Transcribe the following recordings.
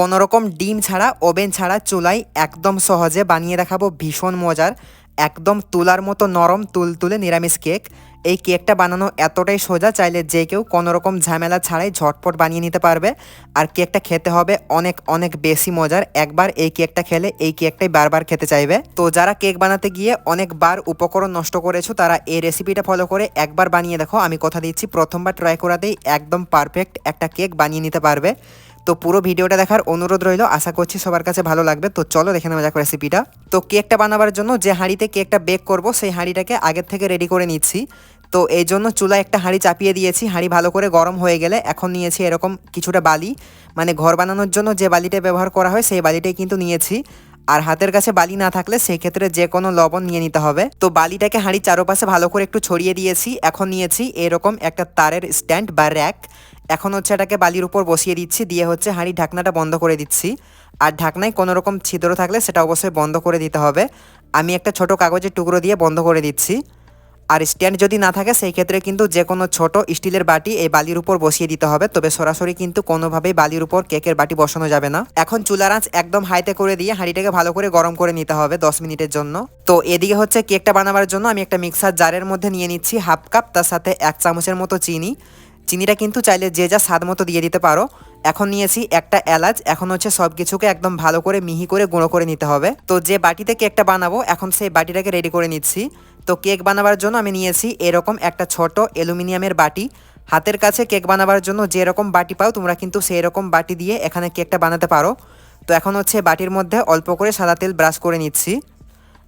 কোনো রকম ডিম ছাড়া, ওভেন ছাড়া চুলায় একদম সহজে বানিয়ে দেখাবো ভীষণ মজার। একদম তুলার মতো নরম তুলতুলে নিরামিষ কেক। এই কেকটা বানানো এতটাই সোজা, চাইলে যে কেউ কোনো রকম ঝামেলা ছাড়াই ঝটপট বানিয়ে নিতে পারবে। আর কেকটা খেতে হবে অনেক অনেক বেশি মজার। একবার এই কেকটা খেলে এই কেকটাই বারবার খেতে চাইবে। তো যারা কেক বানাতে গিয়ে অনেকবার উপকরণ নষ্ট করেছ, তারা এই রেসিপিটা ফলো করে একবার বানিয়ে দেখো। আমি কথা দিচ্ছি, প্রথমবার ট্রাই করাতেই একদম পারফেক্ট একটা কেক বানিয়ে নিতে পারবে। তো পুরো ভিডিওটা দেখার অনুরোধ রইল। আশা করছি সবার কাছে ভালো লাগবে। তো চলো দেখে নেওয়া যাক রেসিপিটা তো কেকটা বানাবার জন্য যে হাঁড়িতে কেকটা বেক করব, সেই হাঁড়িটাকে আগের থেকে রেডি করে নিচ্ছি। তো এই জন্য চুলায় একটা হাঁড়ি চাপিয়ে দিয়েছি। হাঁড়ি ভালো করে গরম হয়ে গেলে এখন নিয়েছি এরকম কিছুটা বালি। মানে ঘর বানানোর জন্য যে বালিটা ব্যবহার করা হয়, সেই বালিটাই কিন্তু নিয়েছি। আর হাতের কাছে বালি না থাকলে সেই ক্ষেত্রে যে কোনো লবণ নিয়ে নিতে হবে। তো বালিটাকে হাঁড়ির চারপাশে ভালো করে একটু ছড়িয়ে দিয়েছি। এখন নিয়েছি এরকম একটা তারের স্ট্যান্ড বা র্যাক এখন হচ্ছে এটাকে বালির উপর বসিয়ে দিচ্ছি, দিয়ে হচ্ছে হাঁড়ি ঢাকনাটা বন্ধ করে দিচ্ছি। আর ঢাকনায় কোনো রকম ছিদ্র থাকলে সেটা অবশ্যই বন্ধ করে দিতে হবে। আমি একটা ছোট কাগজের টুকরো দিয়ে বন্ধ করে দিচ্ছি। আর স্ট্যান্ড যদি না থাকে, সেই ক্ষেত্রে কিন্তু যে কোনো ছোট স্টিলের বাটি এই বালির উপর বসিয়ে দিতে হবে। তবে সরাসরি কিন্তু কোনোভাবেই বালির উপর কেকের বাটি বসানো যাবে না। এখন চুলার আঁচ একদম হাইতে করে দিয়ে হাঁড়িটাকে ভালো করে গরম করে নিতে হবে দশ মিনিটের জন্য। তো এদিকে হচ্ছে কেকটা বানাবার জন্য আমি একটা মিক্সার জারের মধ্যে নিয়ে নিচ্ছি হাফ কাপ, তার সাথে এক চামচের মতো চিনি। চিনিটা কিন্তু চাইলে যে যা স্বাদ মতো দিয়ে দিতে পারো। এখন নিয়েছি একটা এলাচ, এখন হচ্ছে সব কিছুকে একদম ভালো করে মিহি করে গুঁড়ো করে নিতে হবে। তো যে বাটিতে কেকটা বানাবো, এখন সেই বাটিটাকে রেডি করে নিচ্ছি। তো কেক বানাবার জন্য আমি নিয়েছি এরকম একটা ছোট অ্যালুমিনিয়ামের বাটি। হাতের কাছে কেক বানাবার জন্য যে রকম বাটি পাও, তোমরা কিন্তু সেই রকম বাটি দিয়ে এখানে কেকটা বানাতে পারো। তো এখন হচ্ছে বাটির মধ্যে অল্প করে সাদা তেল ব্রাশ করে নিচ্ছি।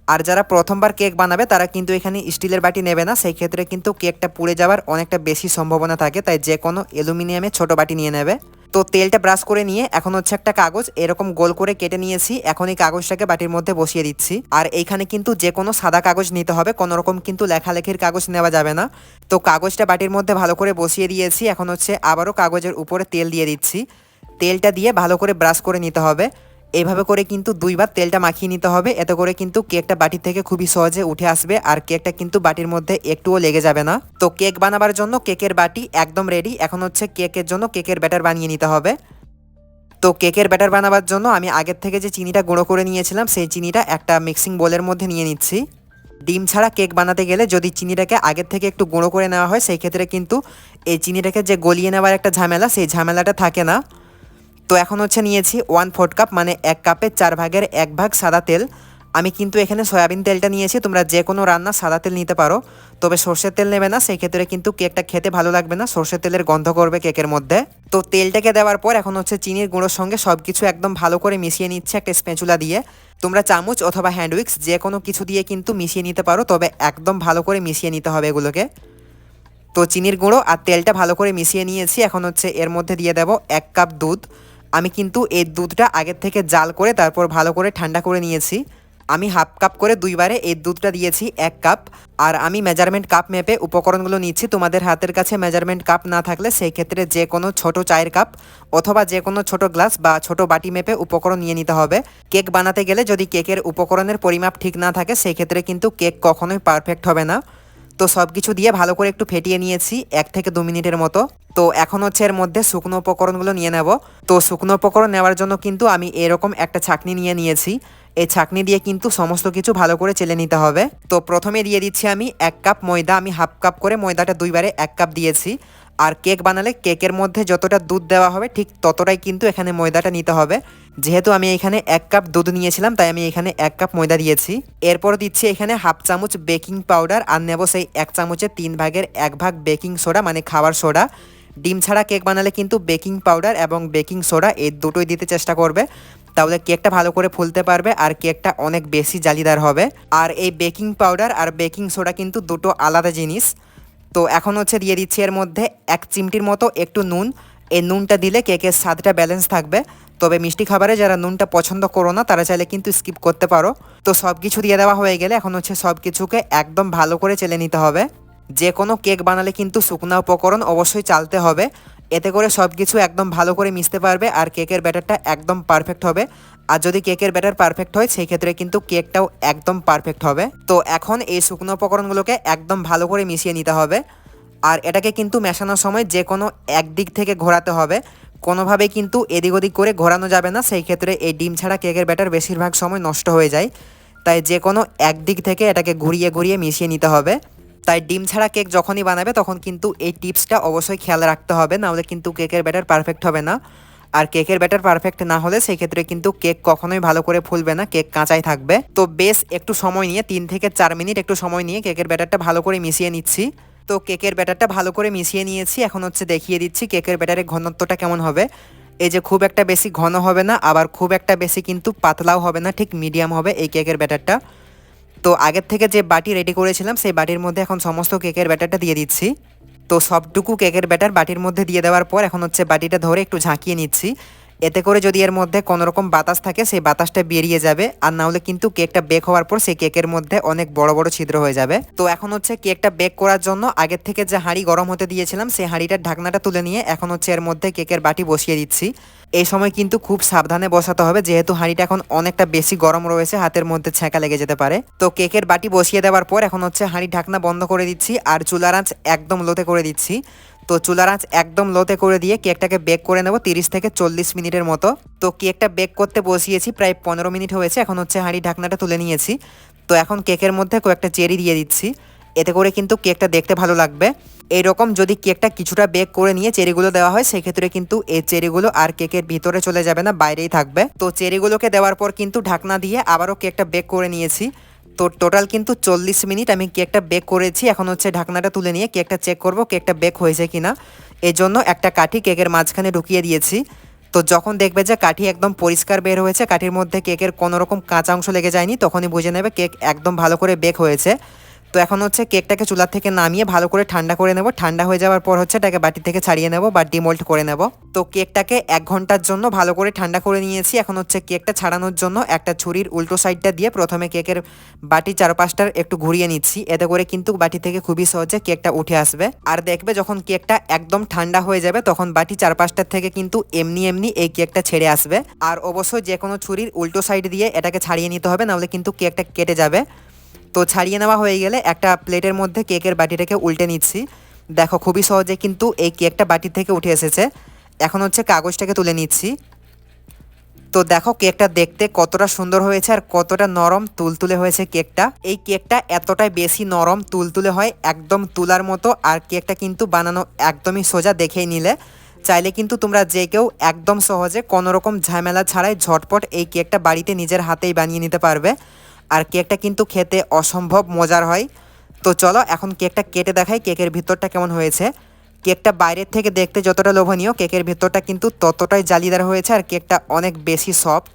আর যারা প্রথমবার কেক বানাবে, তারা কিন্তু এখানে স্টিলের বাটি নেবে না। সেই ক্ষেত্রে কিন্তু কেকটা পুড়ে যাওয়ার অনেকটা বেশি সম্ভাবনা থাকে, তাই যে কোনো অ্যালুমিনিয়ামে ছোট বাটি নিয়ে নেবে। তো তেলটা ব্রাশ করে নিয়ে, এখন হচ্ছে একটা কাগজ, এরকম গোল করে কেটে নিয়েছি। এখন এই কাগজটাকে বাটির মধ্যে বসিয়ে দিচ্ছি। আর এইখানে কিন্তু যে কোনো সাদা কাগজ নিতে হবে, কোনো রকম কিন্তু লেখালেখির কাগজ নেওয়া যাবে না। তো কাগজটা বাটির মধ্যে ভালো করে বসিয়ে দিয়েছি, এখন হচ্ছে আবারও কাগজের উপরে তেল দিয়ে দিচ্ছি। তেলটা দিয়ে ভালো করে ব্রাশ করে নিতে হবে। এইভাবে করে কিন্তু দুইবার তেলটা মাখিয়ে নিতে হবে। এতে করে কিন্তু কেকটা বাটি থেকে খুবই সহজে উঠে আসবে আর কেকটা কিন্তু বাটির মধ্যে একটুও লেগে যাবে না। তো কেক বানাবার জন্য কেকের বাটি একদম রেডি এখন হচ্ছে কেকের জন্য কেকের ব্যাটার বানিয়ে নিতে হবে। তো কেকের ব্যাটার বানাবার জন্য আমি আগের থেকে যে চিনিটা গুঁড়ো করে নিয়েছিলাম, সেই চিনিটা একটা মিক্সিং বোলের মধ্যে নিয়ে নিচ্ছি। ডিম ছাড়া কেক বানাতে গেলে যদি চিনিটাকে আগের থেকে একটু গুঁড়ো করে নেওয়া হয়, সেই ক্ষেত্রে কিন্তু এই চিনিটাকে যে গলিয়ে নেওয়ার একটা ঝামেলা, সেই ঝামেলাটা থাকে না। তো এখন হচ্ছে নিয়েছি ওয়ান ফোর্থ কাপ মানে এক কাপের চার ভাগের এক ভাগ সাদা তেল। আমি কিন্তু এখানে সয়াবিন তেলটা নিয়েছি, তোমরা যে কোনো রান্না সাদা তেল নিতে পারো। তবে সর্ষের তেল নেবে না সেই ক্ষেত্রে কিন্তু কেকটা খেতে ভালো লাগবে না, সর্ষের তেলের গন্ধ করবে কেকের মধ্যে। তো তেলটাকে দেওয়ার পর এখন হচ্ছে চিনির গুঁড়োর সঙ্গে সব কিছু একদম ভালো করে মিশিয়ে নিচ্ছে একটা স্প্যাচুলা দিয়ে। তোমরা চামচ অথবা হ্যান্ডউইক্স যে কোনো কিছু দিয়ে কিন্তু মিশিয়ে নিতে পারো, তবে একদম ভালো করে মিশিয়ে নিতে হবে এগুলোকে। তো চিনির গুঁড়ো আর তেলটা ভালো করে মিশিয়ে নিয়েছি, এখন হচ্ছে এর মধ্যে দিয়ে দেব এক কাপ দুধ। আমি কিন্তু এই দুধটা আগের থেকে জাল করে তারপর ভালো করে ঠান্ডা করে নিয়েছি। আমি হাফ কাপ করে দুইবারে এই দুধটা দিয়েছি, এক কাপ। আর আমি মেজারমেন্ট কাপ মেপে উপকরণগুলো নিচ্ছি। তোমাদের হাতের কাছে মেজারমেন্ট কাপ না থাকলে সেই ক্ষেত্রে যে কোনো ছোট চায়ের কাপ অথবা যে কোনো ছোট গ্লাস বা ছোট বাটি মেপে উপকরণ নিয়ে নিতে হবে। কেক বানাতে গেলে যদি কেকের উপকরণের পরিমাপ ঠিক না থাকে সেই ক্ষেত্রে কিন্তু কেক কখনোই পারফেক্ট হবে না। তো সব কিছু দিয়ে ভালো করে একটু ফেটিয়ে নিয়েছি, এক থেকে দু মিনিটের মতো। তো এখন হচ্ছে এর মধ্যে শুকনো উপকরণগুলো নিয়ে নেব। তো শুকনো উপকরণ নেওয়ার জন্য কিন্তু আমি এরকম একটা ছাকনি নিয়ে নিয়েছি। এই ছাকনি দিয়ে কিন্তু সমস্ত কিছু ভালো করে চেলে নিতে হবে। তো প্রথমে দিয়ে দিচ্ছি আমি এক কাপ ময়দা। আমি হাফ কাপ করে ময়দাটা দুইবারে এক কাপ দিয়েছি। আর কেক বানালে কেকের মধ্যে যতটা দুধ দেওয়া হবে ঠিক ততটাই কিন্তু এখানে ময়দাটা নিতে হবে। যেহেতু আমি এখানে এক কাপ দুধ নিয়েছিলাম, তাই আমি এখানে এক কাপ ময়দা দিয়েছি। এরপর দিচ্ছি এখানে হাফ চামচ বেকিং পাউডার আর নেব সেই এক চামচের তিন ভাগের এক ভাগ বেকিং সোডা মানে খাবার সোডা। ডিম ছাড়া কেক বানালে কিন্তু বেকিং পাউডার এবং বেকিং সোডা এই দুটোই দিতে চেষ্টা করবে। তাহলে কেকটা ভালো করে ফুলতে পারবে আর কেকটা অনেক বেশি জালিদার হবে। আর এই বেকিং পাউডার আর বেকিং সোডা কিন্তু দুটো আলাদা জিনিস। তো এখন হচ্ছে দিয়ে দিচ্ছি এর মধ্যে এক চিমটির মতো একটু নুন এই নুনটা দিলে কেকের স্বাদটা ব্যালেন্স থাকবে। তবে মিষ্টি খাবারে যারা নুনটা পছন্দ করো না, তারা চাইলে কিন্তু স্কিপ করতে পারো। তো সব কিছু দিয়ে দেওয়া হয়ে গেলে এখন হচ্ছে সব কিছুকে একদম ভালো করে চেলে নিতে হবে। যে কোনো কেক বানালে কিন্তু শুকনা উপকরণ অবশ্যই চালতে হবে। এতে করে সব কিছু একদম ভালো করে মিশতে পারবে আর কেকের ব্যাটারটা একদম পারফেক্ট হবে। আর যদি কেকের ব্যাটার পারফেক্ট হয় সেই ক্ষেত্রে কিন্তু কেকটাও একদম পারফেক্ট হবে। তো এখন এই শুকনো উপকরণগুলোকে একদম ভালো করে মিশিয়ে নিতে হবে। আর এটাকে কিন্তু মেশানোর সময় যে কোনো একদিক থেকে ঘোরাতে হবে। কোনোভাবে কিন্তু এদিক ওদিক করে ঘোরানো যাবে না। সেই ক্ষেত্রে এই ডিম ছাড়া কেকের ব্যাটার বেশিরভাগ সময় নষ্ট হয়ে যায়। তাই যে কোনো একদিক থেকে এটাকে ঘুরিয়ে ঘুরিয়ে মিশিয়ে নিতে হবে। তাই ডিম ছাড়া কেক যখনই বানাবে, তখন কিন্তু এই টিপসটা অবশ্যই খেয়াল রাখতে হবে। নাহলে কিন্তু কেকের ব্যাটার পারফেক্ট হবে না। আর কেকের ব্যাটার পারফেক্ট না হলে সেই ক্ষেত্রে কিন্তু কেক কখনোই ভালো করে ফুলবে না। কেক কাঁচাই থাকবে। তো বেশ একটু সময় নিয়ে, তিন থেকে চার মিনিট একটু সময় নিয়ে কেকের ব্যাটারটা ভালো করে মিশিয়ে নিচ্ছি। তো কেকের ব্যাটারটা ভালো করে মিশিয়ে নিয়েছি। এখন হচ্ছে দেখিয়ে দিচ্ছি কেকের ব্যাটারের ঘনত্বটা কেমন হবে। এই যে খুব একটা বেশি ঘন হবে না, আবার খুব একটা বেশি কিন্তু পাতলাও হবে না, ঠিক মিডিয়াম হবে এই কেকের ব্যাটারটা। তো আগের থেকে যে বাটি রেডি করেছিলাম, সেই বাটির মধ্যে এখন সমস্ত কেকের ব্যাটারটা দিয়ে দিচ্ছি। তো সবটুকু কেকের ব্যাটার বাটির মধ্যে দিয়ে দেওয়ার পর এখন হচ্ছে বাটিটা ধরে একটু ঝাঁকিয়ে নিচ্ছি। এতে করে যদি এর মধ্যে কোনো রকম বাতাস থাকে, সেই বাতাসটা বেরিয়ে যাবে। আর না হলে কিন্তু কেকটা বেক হওয়ার পর সেই কেকের মধ্যে অনেক বড় বড় ছিদ্র হয়ে যাবে। তো এখন হচ্ছে কেকটা বেক করার জন্য আগের থেকে যে হাঁড়ি গরম হতে দিয়েছিলাম, সেই হাঁড়িটার ঢাকনাটা তুলে নিয়ে এখন হচ্ছে এর মধ্যে কেকের বাটি বসিয়ে দিচ্ছি। এই সময় কিন্তু খুব সাবধানে বসাতে হবে, যেহেতু হাঁড়িটা এখন অনেকটা বেশি গরম রয়েছে, হাতের মধ্যে ছ্যাঁকা লেগে যেতে পারে। তো কেকের বাটি বসিয়ে দেওয়ার পর এখন হচ্ছে হাঁড়ি ঢাকনা বন্ধ করে দিচ্ছি, আর চুলার আঁচ একদম লোতে করে দিচ্ছি। তো চুলার আঁচ একদম লোতে করে দিয়ে কেকটাকে বেক করে নেব তিরিশ থেকে চল্লিশ মিনিটের মতো। তো কেকটা বেক করতে বসিয়েছি, প্রায় পনেরো মিনিট হয়েছে, এখন হচ্ছে হাঁড়ি ঢাকনাটা তুলে নিয়েছি। তো এখন কেকের মধ্যে কয়েকটা চেরি দিয়ে দিচ্ছি, এতে করে কিন্তু কেকটা দেখতে ভালো লাগবে। এইরকম যদি কেকটা কিছুটা বেক করে নিয়ে চেরিগুলো দেওয়া হয়, সেক্ষেত্রে কিন্তু এই চেরিগুলো আর কেকের ভিতরে চলে যাবে না, বাইরেই থাকবে। তো চেরিগুলোকে দেওয়ার পর কিন্তু ঢাকনা দিয়ে আবারও কেকটা বেক করে নিয়েছি। তো টোটাল কিন্তু চল্লিশ মিনিট আমি কেকটা বেক করেছি, এখন হচ্ছে ঢাকনাটা তুলে নিয়ে কেকটা চেক করব কেকটা বেক হয়েছে কি না এই জন্য একটা কাঠি কেকের মাঝখানে ঢুকিয়ে দিয়েছি। তো যখন দেখবে যে কাঠি একদম পরিষ্কার বের হয়েছে, কাঠির মধ্যে কেকের কোনো রকম কাঁচা অংশ লেগে যায়নি, তখনই বুঝে নেবে কেক একদম ভালো করে বেক হয়েছে। তো এখন হচ্ছে কেকটাকে চুলার থেকে নামিয়ে ভালো করে ঠান্ডা করে নেব। ঠান্ডা হয়ে যাওয়ার পর হচ্ছে এটাকে বাটি থেকে ছাড়িয়ে নেব বা ডিমোল্ট করে নেব। তো কেকটাকে এক ঘণ্টার জন্য ভালো করে ঠান্ডা করে নিয়েছি। এখন হচ্ছে কেকটা ছাড়ানোর জন্য একটা ছুরির উল্টো সাইডটা দিয়ে প্রথমে কেকের বাটি চারপাশটার একটু ঘুরিয়ে নিচ্ছি। এতে করে কিন্তু বাটি থেকে খুবই সহজে কেকটা উঠে আসবে। আর দেখবে যখন কেকটা একদম ঠান্ডা হয়ে যাবে তখন বাটি চারপাশটার থেকে কিন্তু এমনি এমনি এই কেকটা ছেড়ে আসবে। আর অবশ্যই যে কোনো ছুরির উল্টো সাইড দিয়ে এটাকে ছাড়িয়ে নিতে হবে, নাহলে কিন্তু কেকটা কেটে যাবে। তো ছাড়িয়ে নেওয়া হয়ে গেলে একটা প্লেটের মধ্যে কেকের বাটিটাকে উল্টে নিচ্ছি। দেখো, খুবই সহজে কিন্তু এই কেকটা বাটি থেকে উঠে এসেছে। এখন হচ্ছে কাগজটাকে তুলে নিচ্ছি। তো দেখো, কেকটা দেখতে কতটা সুন্দর হয়েছে আর কতটা নরম তুলতুলে হয়েছে কেকটা। এই কেকটা এতটাই বেশি নরম তুলতুলে হয় একদম তুলার মতো আর কেকটা কিন্তু বানানো একদমই সোজা দেখেই নিলে। চাইলে কিন্তু তোমরা যে কেউ একদম সহজে কোনো রকম ঝামেলা ছাড়াই ঝটপট এই কেকটা বাড়িতে নিজের হাতেই বানিয়ে নিতে পারবে। আর কেকটা কিন্তু খেতে অসম্ভব মজার হয়। তো চলো এখন কেকটা কেটে দেখাই কেকের ভিতরটা কেমন হয়েছে। কেকটা বাইরের থেকে দেখতে যতটা লোভনীয়, কেকের ভিতরটা কিন্তু ততটাই জালিদার হয়েছে আর কেকটা অনেক বেশি সফট।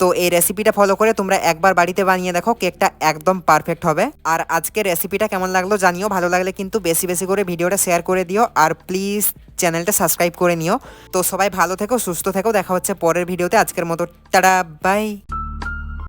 তো এই রেসিপিটা ফলো করে তোমরা একবার বাড়িতে বানিয়ে দেখো, কেকটা একদম পারফেক্ট হবে। আর আজকের রেসিপিটা কেমন লাগল জানিও, ভালো লাগলে কিন্তু বেশি বেশি করে ভিডিওটা শেয়ার করে দিও আর প্লিজ চ্যানেলটা সাবস্ক্রাইব করে নিও। তো সবাই ভালো থেকো, সুস্থ থেকো, দেখা হচ্ছে পরের ভিডিওতে। আজকের মতো, টাটা, বাই।